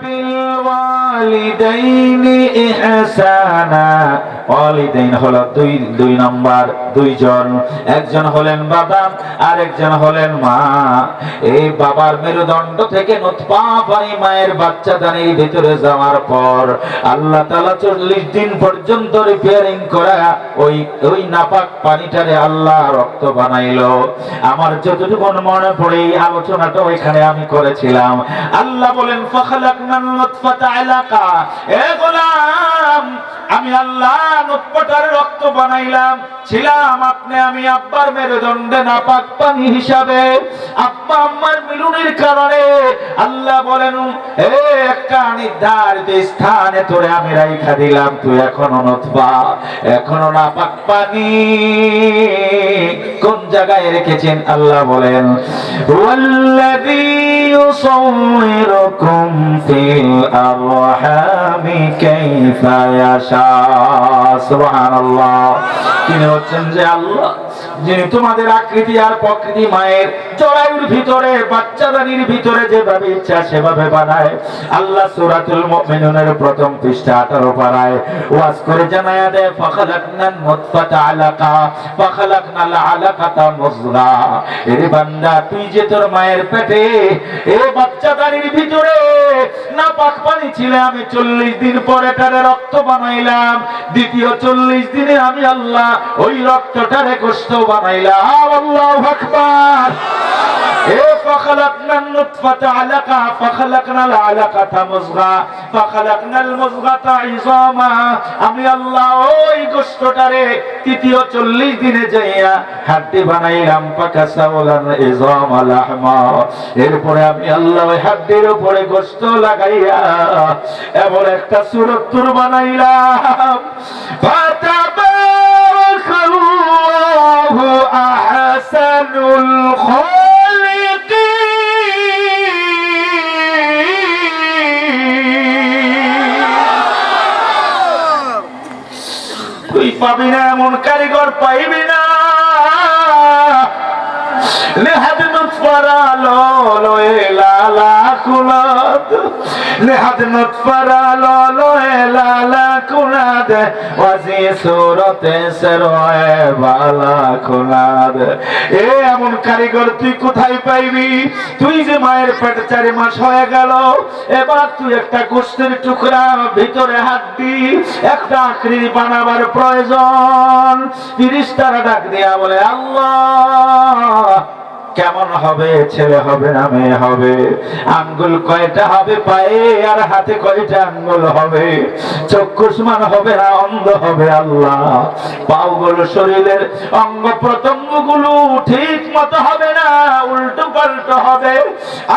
وبالوالدين إحسانا. ওয়ালিদাইন হলো দুই দুই নাম্বার, দুইজন। একজন হলেন বাবা আর একজন হলেন মা। এই বাবার মেরুদণ্ড থেকে পানি মায়ের বাচ্চা দানির ভিতরে যাওয়ার পর আল্লাহ দিন পর্যন্ত রিপেয়ারিং করা ওই ওই নাপাক পানিটারে আল্লাহ রক্ত বানাইলো। আমার যতটুকু মনে পড়ে এই আলোচনাটা এখানে আমি করেছিলাম। আল্লাহ বলেন, ফাখালাকনাল নুতফাতা আলাকা। এ গোলাম, আমি আল্লাহ রক্ত বানাইলাম। ছিলাম আপনি, আমি আব্বার মেরুদণ্ডে নাপাক পানি হিসাবে। আব্বা, আম্মার মিলনের কারণে আল্লাহ বলেন, এ, একটা নির্ধারিত স্থানে তোরে আমি রাইখা দিলাম, তুই এখনও এখনও নাপাক পানি। কোন জায়গায় রেখেছেন? আল্লাহ বলেন ইউসাউইরুকুম ফিল আরহামি কাইফা ইয়াশা। সুবহানাল্লাহ। তিনি হচ্ছেন যে আল্লাহ যিনি তোমাদের আকৃতি আর প্রকৃতি মায়ের জরায়ুর ভিতরে, বাচ্চাদানির ভিতরে যেভাবে ইচ্ছা সেভাবে বানায়। আল্লাহ সূরাতুল মুমিনুনের প্রথম পৃষ্ঠা 18 পারায় ওয়াজ করে জানায়া দেয় ফাখালাকনান মুতফাতা আলাকা ফাখালাকনাল আলাকাতা মুযগা এরে বান্দা, তুই যে তোর মায়ের পেটে এ বাচ্চাদানির ভিতরে না পাক পানি ছিল, আমি চল্লিশ দিন পরে তারে রক্ত বানাইলাম। দ্বিতীয় চল্লিশ দিনে আমি আল্লাহ ওই রক্তটারে গোস্ত বানাইলাম আল্লাহু আকবার এ فخلقنا النطفة علقة فخلقنا العلقة مزغة فخلقنا المزغة عظاما আমি আল্লাহ ওই গোস্তটারে তৃতীয় চল্লিশ দিনে যাইয়া হাড্ডি বানাইলাম পাকা সাওলান ইজাম লাহমা এরপরে আমি আল্লাহ ওই হাড্ডির উপরে গোস্ত লাগাইয়া এমন একটা সুরত তুর বানাইলাম ফাতাবারাকাল্লাহু আহসানুল খালিকিন তুই পাবি না এমন কারিগর, পাইবি না। নেহাদ নুৎফারা ললো এ লালা কুলাদ নেহাদ নুৎফারা ললো এ লালা কুলাদ ওয়াজি সুরতে সরয়ে বালা কুলাদ এ এমন কারিগর তুই কোথায় পাইবি? তুই যে মায়ের পেটে চারি মাস হয়ে গেল, এবার তুই একটা গোষ্ঠীর টুকরা ভিতরে হাত দি, একটা আকৃতি বানাবার প্রয়োজন। তিরিশ টাকা ডাক দিয়া বলে, আল্লাহ! কেমন হবে? ছেলে হবে না মেয়ে হবে? আঙ্গুল কয়টা হবে পায়ে আর হাতে কয়টা আঙ্গুল হবে? চক্ষুষ্মান হবে না অন্ধ হবে আল্লাহ? পাওগুলো শরীরের অঙ্গ প্রত্যঙ্গগুলো ঠিক মতো হবে না, উল্টো পাল্টো হবে।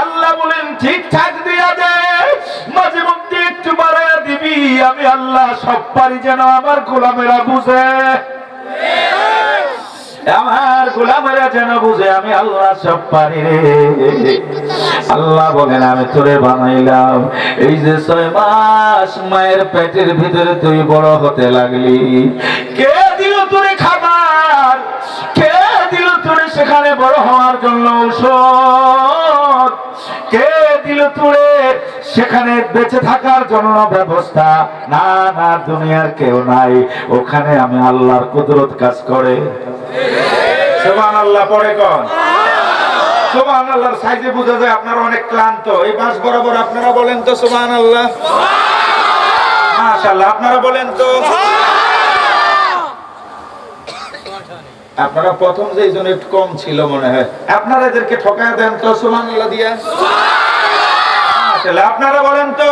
আল্লাহ বলেন ঠিকঠাক দিয়া দে। মাঝে মধ্যে একটু বাড়াইয়া দিবি। আমি আল্লাহ সব পারি যেন আমার গোলামেরা বুঝে। আমার গোলামেরা যেন বুঝে আমি আল্লাহ সব পারি রে। আল্লাহ বলেন, আমি তোরে বানাইলাম। এই যে ছয় মাস মায়ের পেটের ভিতরে তুই বড় হতে লাগলি। কে দিল তোরে খাবার? কে দিল তোরে সেখানে বড় হওয়ার জন্য ঔষধ? কে তোরে সেখানে বেঁচে থাকার জন্য ব্যবস্থা। না না, দুনিয়ার কেউ নাই। ওখানে আমি আল্লাহর কুদরত কাজ করে। সোমান আল্লাহ পরে কন। সোমান আল্লাহর সাইজে বোঝা যায় আপনারা অনেক ক্লান্ত। এই বাস বরাবর আপনারা বলেন তো সোমান আল্লাহ মাশাআল্লাহ, আপনারা বলেন তো? আপনারা প্রথম যে একটু কম ছিল মনে হয়। আপনারা এদেরকে ঠকায় দেন তো সোমান আল্লাহ দিয়া? মাশাআল্লাহ আপনারা বলেন তো।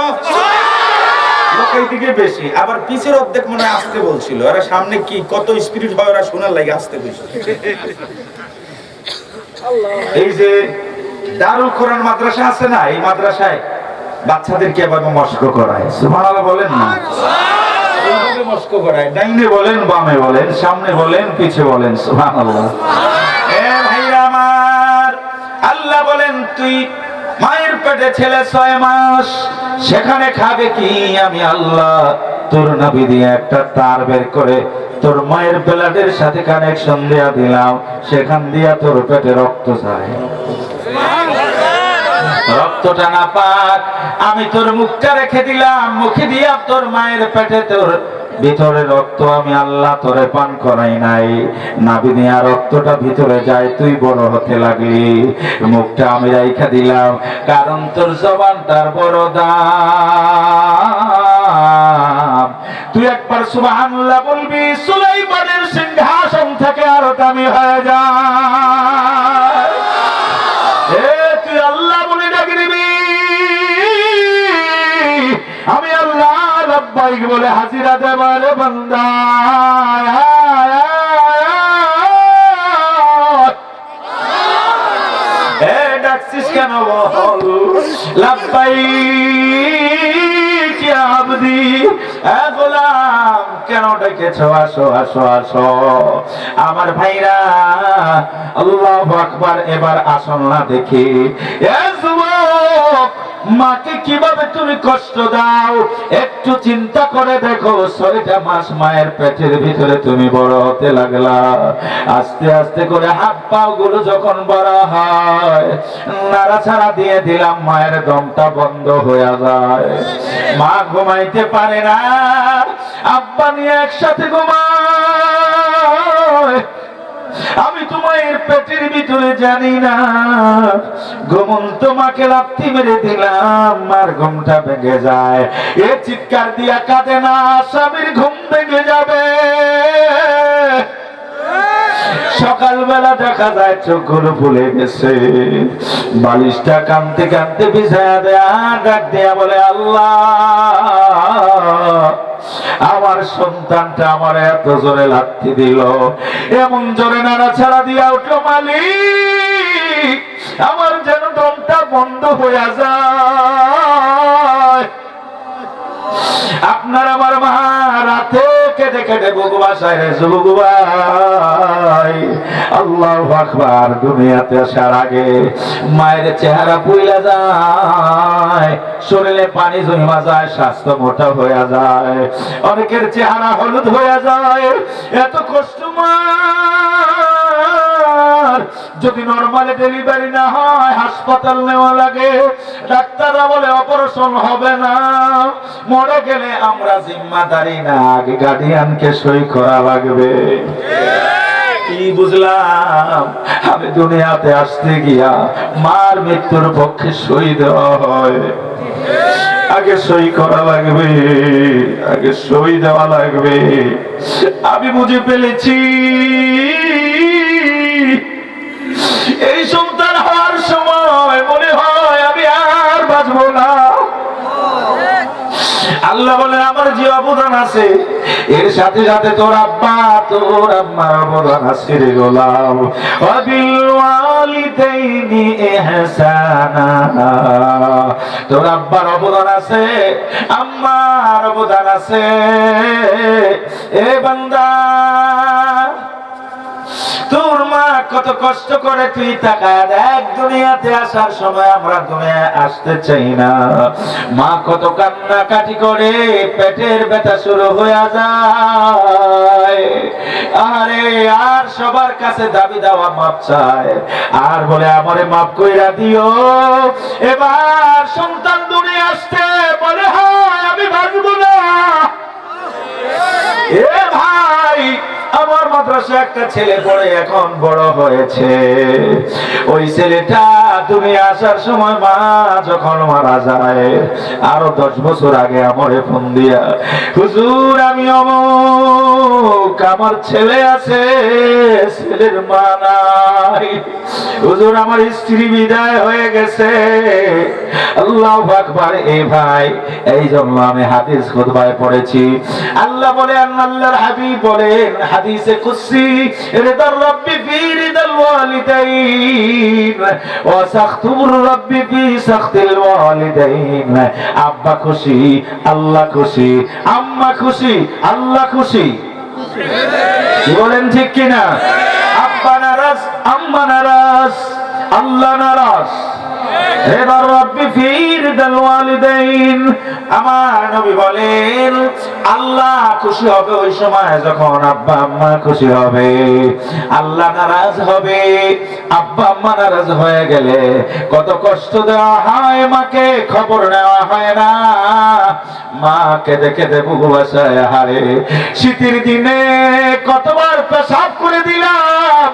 লোক এইদিকে বেশি। আবার অর্ধেক মনে আসতে বলছিল। সামনে কি, কত ওরা শোনার আসতে বেশি এই যে মাদ্রাসা আছে না, এই মাদ্রাসায় মস্ক করায়। সুবহানাল্লাহ বলেন না। মস্ক করায়। ডাইনে বলেন, বামে বলেন, সামনে বলেন, পিছে বলেন। সুবহানাল্লাহ। এ আমার, আল্লাহ বলেন, তুই পেটে ছেলে ছয় মাস, সেখানে খাবে কি? আমি আল্লাহ, তোর নাভি দিয়ে একটা তার বের করে তোর মায়ের ব্লাডের সাথে কানেকশন দেয়া দিলাম, সেখান দিয়া তোর পেটে রক্ত যায়। রক্তটা না পাক আমি তোর মুখটা রেখে দিলাম, মুখে দিয়া তোর মায়ের পেটে তোর ভিতরে রক্ত আমি আল্লাহ তোরে পান করাই নাই। নাবি দিয়া রক্তটা ভিতরে যায়, তুই বড় হতে লাগলি। মুখটা আমি রাইখা দিলাম, কারণ তোর জবানটার বড় দাম। তুই একবার সুবহানাল্লাহ বলবি, সুলাইমানের সিংহাসন থেকে আরও দামি হয়ে যায় দেবার ডাকছিস কেন ইয়া আবদি? গোলাম, কেন ডেকেছো? আমার ভাইরা, আল্লাহু আকবার, এবার আসন না দেখি। মাকে কীভাবে তুমি কষ্ট দাও? একটু চিন্তা করে দেখো, ছয়টা মাস মায়ের পেটের ভিতরে তুমি বড় হতে লাগলা। আস্তে আস্তে করে হাত পাও গুলো যখন বড় হয়, নাড়াছাড়া দিয়ে দিলাম, মায়ের দমটা বন্ধ হয়ে যায়। মা ঘুমাইতে পারে না। আব্বা নিয়ে একসাথে ঘুমায়। আমি তোমার পেটের ভিতরে জানি না। গোমন তোমাকে লাপ্তি মেরে দিলাম আর ঘুমটা ভেঙে যায়। এ চিৎকার দিয়া কাঁদে না, স্বামীর ঘুম ভেঙে যাবে। সকালবেলা দেখা যায় চোখগুলো ভুলে গেছে। বালিশটা কানতে কানতে বিছায়া দেয়া, ডাক দেয়া বলে, আল্লাহ, আমার সন্তানটা আমার এত জোরে লাথি দিল। এমন জোরে নাড়া ছাড়া দিয়া উঠল মালিক। আমার যেন দমটা বন্ধ হয়ে যায়। আপনার আমার মা রাতে কেটে দেখে বুকু বাসায় রে ভাই। আল্লাহ দুনিয়াতে আসার আগে মায়ের চেহারা পুইলা যায় শরীরে পানি জমা যায়, স্বাস্থ্য মোটা হয়ে যায়, অনেকের চেহারা হলুদ হয়ে যায়। এত কষ্ট মার যদি নর্মালি ডেলিভারি না হয় হাসপাতাল নেওয়া লাগে। ডাক্তাররা বলে অপারেশন হবে না। মরে গেলে আমরা জিম্মাদারি না আগে গার্ডিয়ানকে সই করা লাগবে। কি বুঝলাম? আমি দুনিয়াতে আসতে গিয়া মার মৃত্যুর পক্ষে সই দেওয়া হয়। আগে সই করা লাগবে আগে সই দেওয়া লাগবে। আমি বুঝে ফেলেছি। এই সন্তান হওয়ার সময় মনে হয় আমি আর বাঁচবো না। আল্লাহ বলে আমার যে অবদান আছে, এর সাথে সাথে তোর আব্বা, তোর আম্মার অবদান আছে রে গোলাম। ওয়ালিদাইনি ইহসানা। তোর আব্বার অবদান আছে, আম্মার অবদান আছে। এ বান্দা কত কষ্ট করে তুই তাকায় দেখ দুনিয়াতে আসার সময় আমরা দুনিয়ায় আসতে চাই না। মা কত কান্না কাটি করে, পেটের ব্যথা শুরু হয়ে যায়। আরে আর সবার কাছে দাবি দেওয়া মাপ চায়। আর বলে, আমারে মাপ কইরা দিও। এবার সন্তান দুনিয়া আসতে বলে, হয়, আমি বাঁচবো না। এ ভাই আমার মাদ্রাসা একটা ছেলে পড়ে এখন বড় হয়েছে। ওই ছেলেটা তুমি আসার সময় মা যখন মারা যায়, আরও দশ বছর আগে আমারে ফোন দিয়া, হুজুর, আমি অমুক, আমার ছেলে আছে, ছেলের মা নাই। হুজুর, আমার স্ত্রী বিদায় হয়ে গেছে। আল্লাহ আকবার, এ ভাই, এই জন্য আমি হাদিস খুতবায় পড়েছি। আল্লাহ বলে, আল্লাহর হাবিব বলেন হাদিসে কুদসি, রিদার রাব্বি ফি রিদাল ওয়ালিদাইন, ওয়া সাখতুর রাব্বি ফি সাখতিল ওয়ালিদাইন। আব্বা খুশি আল্লাহ খুশি, আম্মা খুশি আল্লাহ খুশি। বলেন ঠিক কিনা? আব্বা নারাজ, আম্মা নারাজ আল্লাহ নারাজ। আমার আল্লাহ খুশি হবে ওই সময় যখন আব্বা আম্মা খুশি হবে। আল্লাহ নারাজ হবে নারাজ হয়ে গেলে কত কষ্ট দেওয়া হয়, মাকে খবর নেওয়া হয় না। মা কেঁদে কেঁদে বুকু বাসায়, হারে শীতের দিনে কতবার পেশাব করে দিলাম,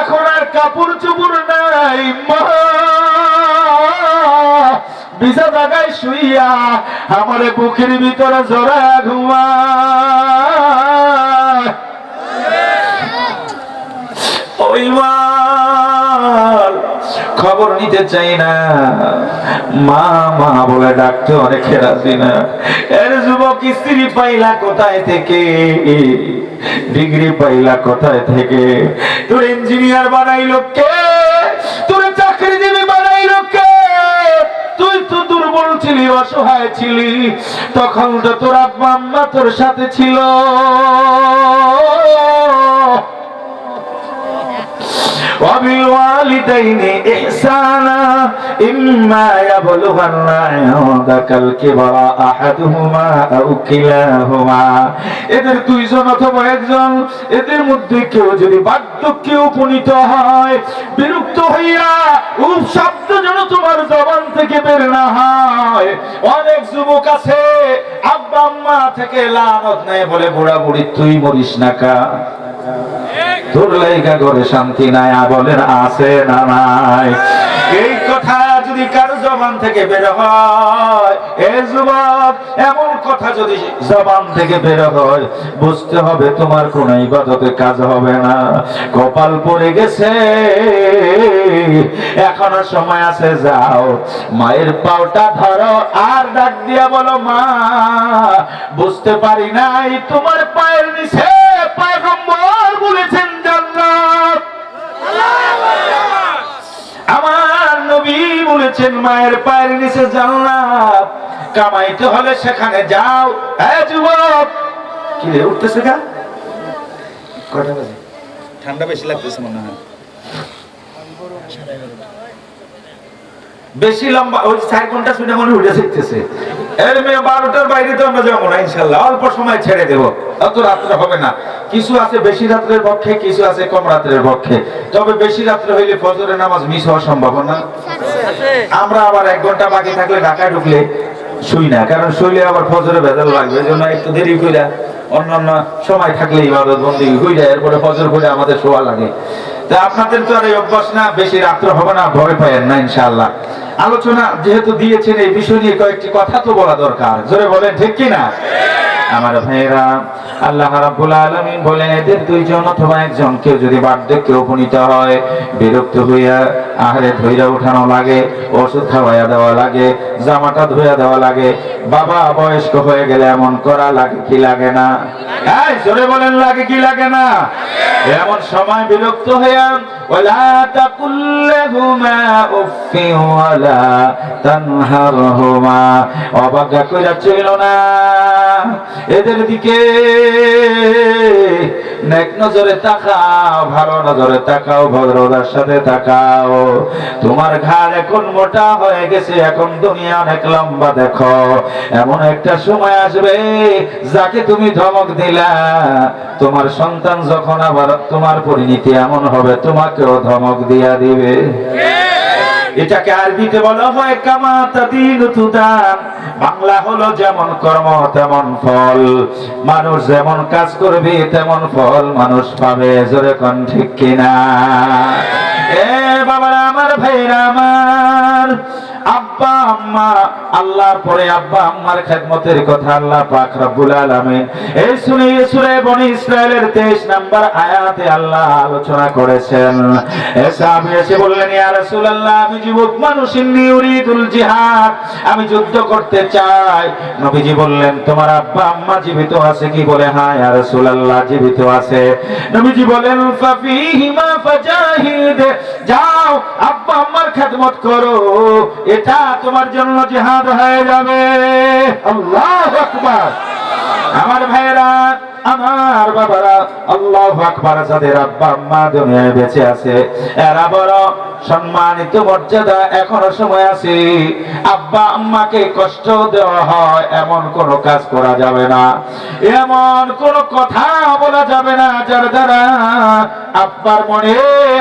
এখন আর কাপড় চুপুর নাই, মা। বিজা জায়গায় শুইয়া আমার বুকের ভিতরে জোড়া ঘুমা ওই মার খবর নিতে চাই না। মা মা বলে ডাকতে অনেক রাজি না। এর যুবক স্ত্রী পাইলা কোথায় থেকে? ডিগ্রি পাইলা কোথায় থেকে? তোর ইঞ্জিনিয়ার বানাইলো কে? ছিলি অসহায় ছিলি তখন তো তোর আব্বা আম্মা তোর সাথে ছিল। وبالوالدين إحسانا إما يبلغن عندك الكبر أحدهما أو كلاهما এদের দুইজন অথবা একজন এদের মধ্যে কেউ যদি বার্ধক্যে উপনীত হয় বিরক্ত হইয়া উপ শব্দ যেন তোমার জবান থেকে বের না হয় অনেক যুবক আছে আব্বা আম্মা থেকে লানত নেই বলে বুড়া বুড়ি তুই মরিস না কা? তোর লাইগা ঘরে শান্তি নাই আ বলেন আছে না নাই? এই কথা যদি কারও জবান থেকে বের হয়। এ যুবক, এমন কথা যদি জবান থেকে বের হয়, বুঝতে হবে তোমার কোন ইবাদতে কাজ হবে না। কপাল পড়ে গেছে। এখনও সময় আছে, যাও। মায়ের পাওটা ধরো, আর ডাক দিয়া বলো, মা, বুঝতে পারি নাই তোমার পায়ের নিচে পায়গম্বর নবী বলেছেন, মায়ের পায়ের নিচে জান্নাত, কামাইতে হলে সেখানে যাও। হ্যাঁ যুবক, কি রে, উঠতেছে গা? কটা বাজে? ঠান্ডা বেশি লাগতেছে মনে হয়। বেশি লম্বা, ওই চার ঘণ্টা শুনে মনে উঠে শিখতেছে এর মেয়ে বারোটার বাইরে তো আমরা যাব না, ইনশাল্লাহ। অল্প সময় ছেড়ে অত রাত্রে হবে না। কিছু আছে বেশি রাত্রের পক্ষে, কিছু আছে কম রাত্রের পক্ষে। তবে বেশি রাত্রে হইলে ফজরের নামাজ মিস হওয়ার সম্ভাবনা। আমরা আবার এক ঘণ্টা বাকি থাকলে ঢাকায় ঢুকলে শুই না, কারণ শুইলে আবার ফজরে ভেজাল লাগবে। জন্য একটু দেরি কইরা অন্যান্য সময় থাকলে ইবাদত বন্দি যায় এরপরে ফজর করে আমাদের শোয়া লাগে। তা আপনাদের তো আর এই অভ্যাস না, বেশি রাত্র হবে না, ভয় পায়েন না, ইনশাআল্লাহ। আলোচনা যেহেতু দিয়েছেন, এই বিষয় নিয়ে কয়েকটি কথা তো বলা দরকার। জোরে বলেন, ঠিক কি না আমার ভাইয়েরা, আল্লাহ রাব্বুল আলামিন বলেন, এদের দুইজন অথবা একজন কেউ যদি বার্ধক্যে উপনীত হয়, বিরক্ত হইয়া আহারে ধইরা উঠানো লাগে, ওষুধ খাওয়াইয়া দেওয়া লাগে, জামাটা ধুইয়া দেওয়া লাগে, বাবা বয়স্ক হয়ে গেলে এমন করা লাগে কি লাগে না? এই, জোরে বলেন, লাগে কি লাগে না? এমন সময় বিরক্ত হইয়া, ওয়ালা তাকুল্লাহুমা উফফি ওয়ালা তানহারহুমা। অবজ্ঞা কইরা ছিল না। এদের দিকে নেক নজরে তাকাও, ভালো নজরে তাকাও, ভদ্রতার সাথে তাকাও। তোমার ঘাড় এখন মোটা হয়ে গেছে, এখন দুনিয়া অনেক লম্বা দেখো। এমন একটা সময় আসবে যাকে তুমি ধমক দিলা। তোমার সন্তান যখন আবার তোমার পরিণতি এমন হবে, তোমাকেও ধমক দিয়া দিবে। এটাকে আরবিতে বলা হয় কামাতা দিন তুদান বাংলা হলো যেমন কর্ম, তেমন ফল। মানুষ যেমন কাজ করবে, তেমন ফল মানুষ পাবে। জোরে কোন ঠিক কিনা? এ বাবা আমার ভাইরা আমার আব্বা আম্মা পরে আব্বা, আম্মার খেদমতের কথা আল্লাহ পাক রব্বুল আলামিন। এই শুনে বনি ইসরাইলের 23 নাম্বার আয়াতে আল্লাহ আলোচনা করেছেন। এসে বললেন, ইয়া রাসূলুল্লাহ, আমি মানুষ, ইন্নী উরিদুল জিহাদ। আমি যুদ্ধ করতে চাই। নবীজি বললেন, তোমার আব্বা, আম্মা জীবিত আছে কি? বলে হ্যাঁ ইয়া রাসূলুল্লাহ, জীবিত আছে। নবীজি বলেন ফাফিহিমা ফাজাহিদ। যাও, আব্বা, আম্মার খেদমত করো। এটা তোমার জন্য জেহাদ হয়ে যাবে। আল্লাহু আমার ভাইরা আমার বাবারা, আল্লাহ আকবার, যাদের আব্বা আম্মা দুনিয়ায় বেঁচে আছে, এরা বড় সম্মানিত মর্যাদা এখনও সময় আছে। আব্বা আম্মাকে কষ্ট দেওয়া হয়, এমন কোন কাজ করা যাবে না। এমন কোন কথা বলা যাবে না, যার দ্বারা আব্বার মনে,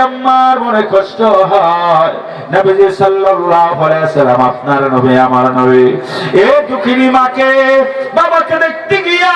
আম্মার মনে কষ্ট হয়। নবীজি সাল্লাল্লাহু আলাইহি সাল্লাম, আপনার নবী, আমার নবী। এই দুঃখিনী মাকে, বাবাকে দেখতে গিয়া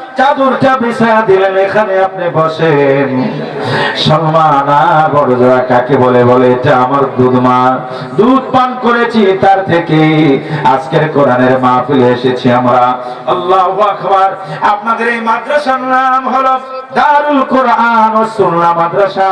চাদরটা বিছায়া দিলেন, এখানে আপনি বসেন। সলমান আর বড় জোড়া কাকে বলে বলে, এটা আমার দুধ মা দুধ পান করেছি তার থেকে। আজকের কোরআনের মাহফিলে এসেছি আমরা। আল্লাহু আকবার। আপনাদের এই মাদ্রাসার নাম হলো দারুল কোরআন ও সুন্নাহ মাদ্রাসা।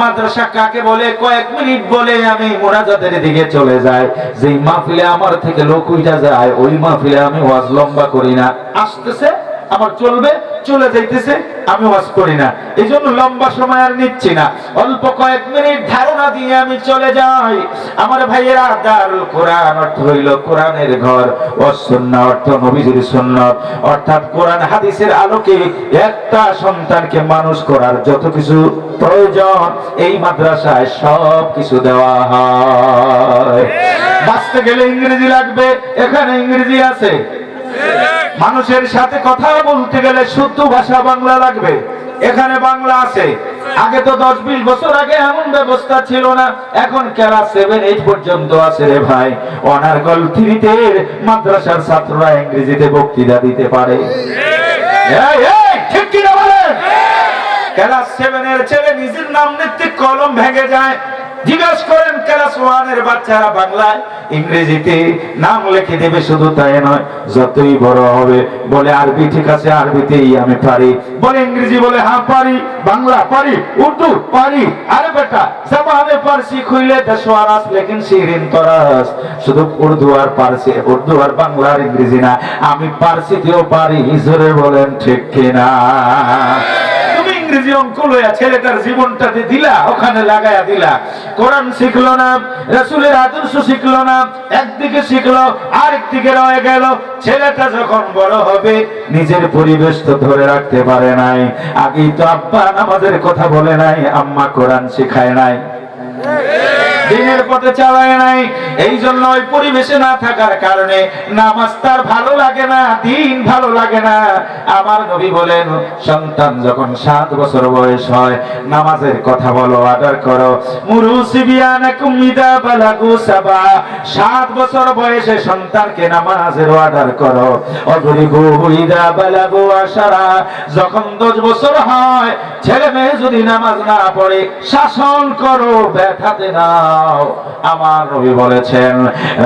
মাদ্রাসা কাকে বলে? কয়েক মিনিট বলে আমি মোনাজাতের দিকে চলে যাই। যেই মাহফিলে আমার থেকে লোক উইটা যায়, ওই মাহফিলে আমি ওয়াজ লম্বা করি না। আসতেছে? আমার চলবে, চলে যাইতেছে আমি ওয়াজ করি না। এই লম্বা সময় আর নিচ্ছি না। অল্প কয়েক মিনিট ধারণা দিয়ে আমি চলে যাই। আমার ভাইয়েরা দারুল কোরআন অর্থ হইল কোরআনের ঘর ও সুন্নাহ, অর্থ নবীজির সুন্নত অর্থাৎ কোরআন হাদিসের আলোকে একটা সন্তানকে মানুষ করার যত কিছু প্রয়োজন, এই মাদ্রাসায় সব কিছু দেওয়া হয়। বাঁচতে গেলে ইংরেজি লাগবে, এখানে ইংরেজি আছে। মানুষের সাথে কথা বলতে গেলে শুদ্ধ ভাষা বাংলা লাগবে। এখানে বাংলা আছে। আগে তো দশ বিশ বছর আগে এমন ব্যবস্থা ছিল না। এখন ক্লাস সেভেন এইট পর্যন্ত আছে রে ভাই। অনার্গল থ্রিতে মাদ্রাসার ছাত্ররা ইংরেজিতে বক্তৃতা দিতে পারে। ঠিক কিনা বলেন? ক্লাস সেভেনের ছেলে নিজের নাম লিখতে কলম ভেঙে যায়। জিজ্ঞাসা করেন, ক্লাস ওয়ানের বাচ্চারা বাংলায়? ইংরেজিতে নাম লিখে দেবে, শুধু তাই নয়, যতই বড় হবে। বলে, আরবি ঠিক আছে, আরবিতেই আমি পারি। বলে, ইংরেজি বলে হ্যাঁ পারি, বাংলা পারি, উর্দু পারি, আরে বেটা জবানে পারসি খুইলে দেশওয়ারাস লেকিন শিরিন তরাস শুধু উর্দু আর পারসি, উর্দু আর বাংলা আর ইংরেজি না, আমি পারসিতেও পারি, জোরে বলেন, ঠিক কিনা? ইংরেজি অঙ্ক লইয়া ছেলেটার জীবনটাতে দিলা, ওখানে লাগায়া দিলা। কোরআন শিখলো না, রসুলের আদর্শ শিখলো না, একদিকে শিখলো, আরেকদিকে রয়ে গেল। ছেলেটা যখন বড় হবে, নিজের পরিবেশ তো ধরে রাখতে পারে নাই। আগেই তো আব্বা আমাদের কথা বলে নাই, আম্মা কোরআন শিখায় নাই। দিনের পথে চালায় নাই। এই জন্য ওই পরিবেশে না থাকার কারণে নামাজ তার ভালো লাগে না, দিন ভালো লাগে না। আমার নবী বলেন, সন্তান যখন সাত বছর বয়স হয়, নামাজের কথা বলো, আদর করো। সাত বছর বয়সে সন্তানকে নামাজের অর্ডার করো। যখন দশ বছর হয়, ছেলে মেয়ে যদি নামাজ না পড়ে, শাসন করো, ব্যথাতে নাও আমার নবী বলেছেন,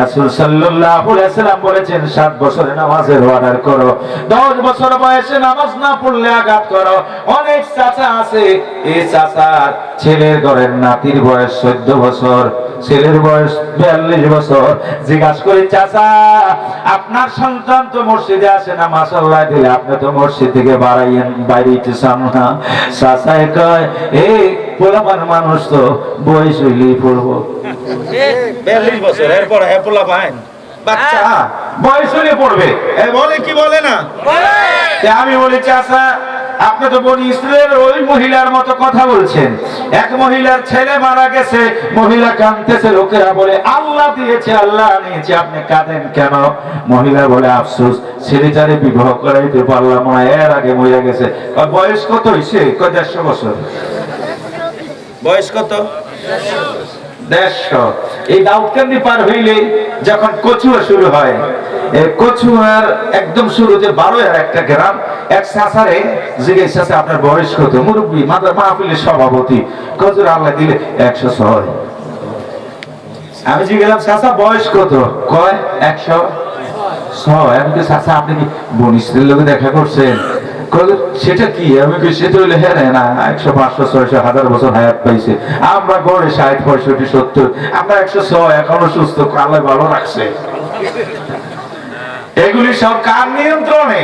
রাসূল সাল্লাল্লাহু আলাইহি সাল্লাম বলেছেন, সাত বছরে নামাজের অর্ডার করো। দশ বছর বয়সে নামাজ না পড়লে আঘাত করো। অনেক চাচা আছে, এই চাচার ছেলের ঘরের নাতির বয়স চোদ্দ বছর, ছেলের বয়স বিয়াল্লিশ বছর। জিজ্ঞাসা করি, চাচা, আপনার সন্তান তো মসজিদে আসে না মাসাল্লাহ দিলে আপনি তো মসজিদ থেকে বাড়াইয়েন বাইরেতে চান না। চাচায় কয় এই পোলাপান মানুষ তো, বয়স হইলেই পড়ব। বিয়াল্লিশ বছর, এরপর হ্যাঁ পোলা পাইন বাচ্চা। হ্যাঁ, বয়স হলে পড়বে। বলে কি বলে না? তা আমি বলি চাচা আপনি তো বলি ইসরায়েলের ওই মহিলার মতো কথা বলছেন। এক মহিলার ছেলে মারা গেছে মহিলা কাঁদতেছে লোকেরা বলে আল্লাহ দিয়েছে আল্লাহ নিয়েছে আপনি কাঁদেন কেন? মহিলা বলে আফসোস ছেলেটারে বিবাহ করাইতে পারলাম না এর আগে মরে গেছে। বয়স কত হয়েছে কয় দেড়শো বছর। বয়স কত? আপনার বয়স কত? মুরব্বী, মাদার মাহফিলের সভাপতি। কচুর আল্লাহ দিলে একশো ছয়। আমি জিজ্ঞেলাম চাষা বয়স কত? কয়, একশো ছয়। আমি তো চাষা আপনি কি বনিষ্ঠের লোকে দেখা করছেন? সেটা কি? আমি সেটা হইলে হ্যাঁ না, একশো পাঁচশো, ছয়শো, হাজার বছর হায়াত পাইছে। আমরা গড়ে ষাট, পঁয়ষট্টি, সত্তর, আমরা একশো ছয়, এখনও সুস্থ, আল্লাহ ভালো রাখছে। এগুলি সব কার নিয়ন্ত্রণে?